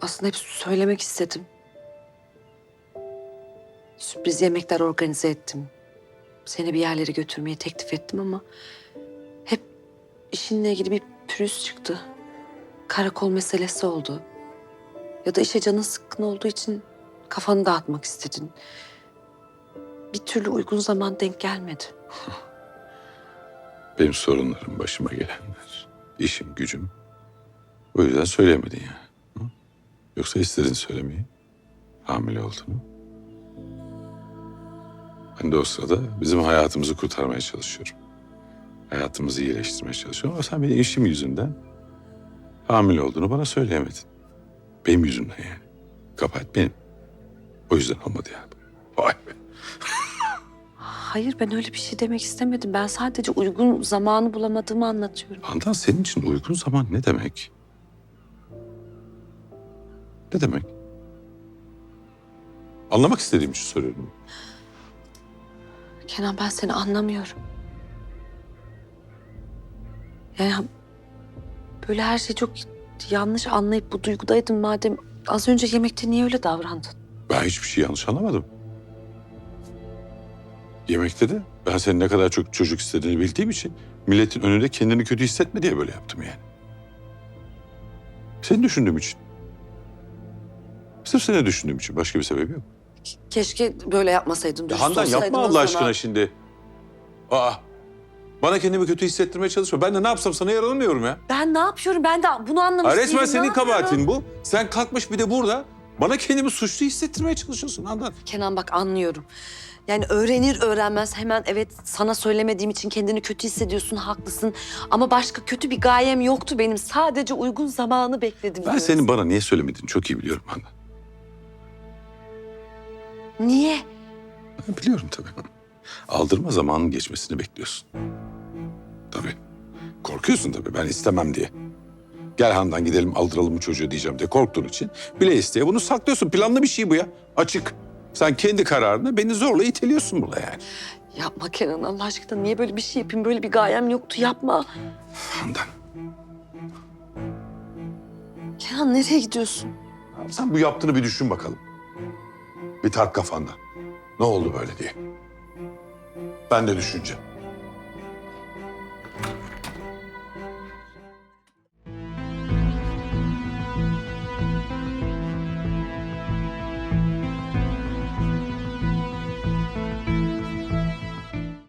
Aslında hep söylemek istedim. Sürpriz yemekler organize ettim. Seni bir yerlere götürmeyi teklif ettim ama hep işinle ilgili bir pürüz çıktı. Karakol meselesi oldu. Ya da işe canın sıkkın olduğu için kafanı dağıtmak istedin. Bir türlü uygun zaman denk gelmedi. Benim sorunlarım başıma gelenler. İşim, gücüm. O yüzden söylemedin ya. Yoksa istedin söylemeyi. Hamile olduğunu. Ben de o sırada bizim hayatımızı kurtarmaya çalışıyorum. Hayatımızı iyileştirmeye çalışıyorum. Ama sen benim işim yüzünden hamile olduğunu bana söyleyemedin. Benim yüzümden yani. Kabahat benim. O yüzden olmadı ya. Vay be. Hayır ben öyle bir şey demek istemedim. Ben sadece uygun zamanı bulamadığımı anlatıyorum. Handan senin için uygun zaman ne demek? Ne demek? Anlamak istediğim için soruyorum. Kenan ben seni anlamıyorum. Yani böyle her şeyi çok yanlış anlayıp bu duygudaydın madem az önce yemekte niye öyle davrandın? Ben hiçbir şey yanlış anlamadım. Yemekte de ben senin ne kadar çok çocuk istediğini bildiğim için milletin önünde kendini kötü hissetme diye böyle yaptım yani. Seni düşündüğüm için. Sırf seni düşündüğüm için başka bir sebebi yok. Keşke böyle yapmasaydın. Ya dürüst Handan olsaydın yapma o Allah zaman. aşkına şimdi. Aa. Bana kendimi kötü hissettirmeye çalışma. Ben de ne yapsam sana yaranamıyorum ya. Ben ne yapıyorum? Ben de bunu anlamış Ha, resmen değilim. Ne senin yapıyorum? kabahatin bu. Sen kalkmış bir de burada bana kendimi suçlu hissettirmeye çalışıyorsun Handan. Kenan bak anlıyorum. Yani öğrenir öğrenmez hemen evet sana söylemediğim için kendini kötü hissediyorsun haklısın. Ama başka kötü bir gayem yoktu benim. Sadece uygun zamanı bekledim. Ben diyorum. senin bana niye söylemediğini çok iyi biliyorum Handan. Niye? Ben biliyorum tabii. Aldırma zamanın geçmesini bekliyorsun. Tabii. Korkuyorsun tabii ben istemem diye. Gel Handan gidelim aldıralım bu çocuğu diyeceğim diye korktuğun için bile isteye bunu saklıyorsun. Planlı bir şey bu ya. Açık. Sen kendi kararını beni zorla iteliyorsun burada yani. Yapma Kenan Allah aşkına. Niye böyle bir şey yapayım? Böyle bir gayem yoktu. Yapma. Handan Kenan nereye gidiyorsun? sen bu yaptığını bir düşün bakalım. Bir tart kafanda. Ne oldu böyle diye. Ben de düşüneceğim.